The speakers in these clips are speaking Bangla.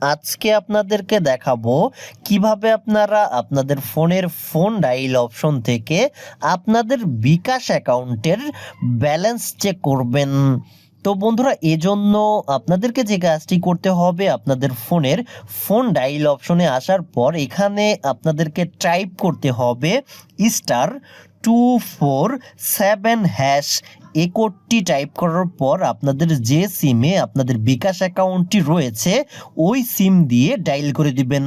আজকে আপনাদেরকে দেখাবো কীভাবে আপনারা আপনাদের ফোনের ফোন ডাইল অপশন থেকে আপনাদের বিকাশ অ্যাকাউন্টের ব্যালেন্স চেক করবেন। তো বন্ধুরা, এজন্য আপনাদেরকে যে কাজটি করতে হবে, আপনাদের ফোনের ফোন ডাইল অপশনে আসার পর এখানে আপনাদেরকে টাইপ করতে হবে star two four seven hash এ কোডটি টাইপ করার পর আপনাদের যে সিমে আপনাদের বিকাশ অ্যাকাউন্টটি রয়েছে, ওই সিম দিয়ে ডাইল করে দিবেন।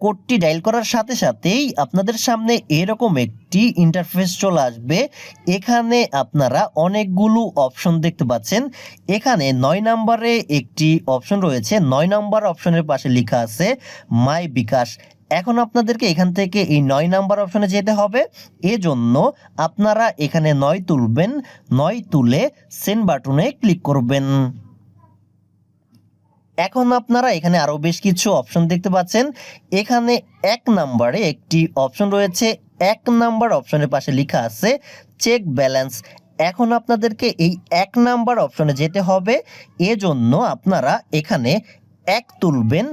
কোডটি ডাইল করার সাথে সাথেই আপনাদের সামনে এরকম একটি ইন্টারফেস চলে আসবে। এখানে আপনারা অনেকগুলো অপশন দেখতে পাচ্ছেন। এখানে নয় নম্বরে একটি অপশন রয়েছে। নয় নম্বর অপশনের পাশে লেখা আছে মাই বিকাশ এখন আপনাদেরকে এখান থেকে এই নয় নাম্বার অপশনে যেতে হবে। এজন্য আপনারা এখানে নয় তুলবেন, নয় তুলে সেন্ড বাটনে ক্লিক করবেন। এখন আপনারা এখানে আরও বেশ কিছু অপশন দেখতে পাচ্ছেন। এখানে এক নাম্বারে একটি অপশন রয়েছে। এক নাম্বার অপশনের পাশে লেখা আছে চেক ব্যালেন্স এখন আপনাদেরকে এই এক নাম্বার অপশনে যেতে হবে। এজন্য আপনারা এখানে এক তুলবেন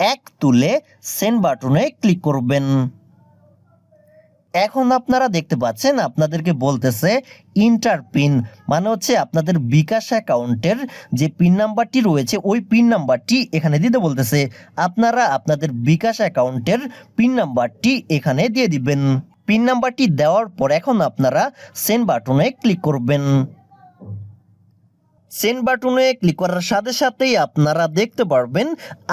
এক তুলে সেন্ড বাটনে ক্লিক করবেন। এখন আপনারা দেখতে পাচ্ছেন, আপনাদেরকে বলতেছে ইন্টার পিন মানে হচ্ছে আপনাদের বিকাশ অ্যাকাউন্টের যে পিন নাম্বারটি রয়েছে, ওই পিন নাম্বারটি এখানে দিতে বলতেছে। আপনারা আপনাদের বিকাশ অ্যাকাউন্টের পিন নাম্বারটি এখানে দিয়ে দিবেন। পিন নাম্বারটি দেওয়ার পর এখন আপনারা সেন্ড বাটনে ক্লিক করবেন। সেন্ড বাটনে ক্লিক করার সাথে সাথেই আপনারা দেখতে পারবেন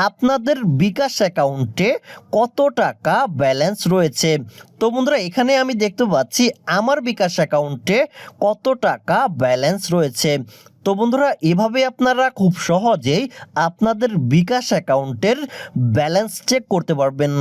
আপনাদের বিকাশ অ্যাকাউন্টে কত টাকা ব্যালেন্স রয়েছে। তো বন্ধুরা, এখানে আমি দেখতে পাচ্ছি আমার বিকাশ অ্যাকাউন্টে কত টাকা ব্যালেন্স রয়েছে। তো বন্ধুরা, এভাবে আপনারা খুব সহজেই আপনাদের বিকাশ অ্যাকাউন্টের ব্যালেন্স চেক করতে পারবেন।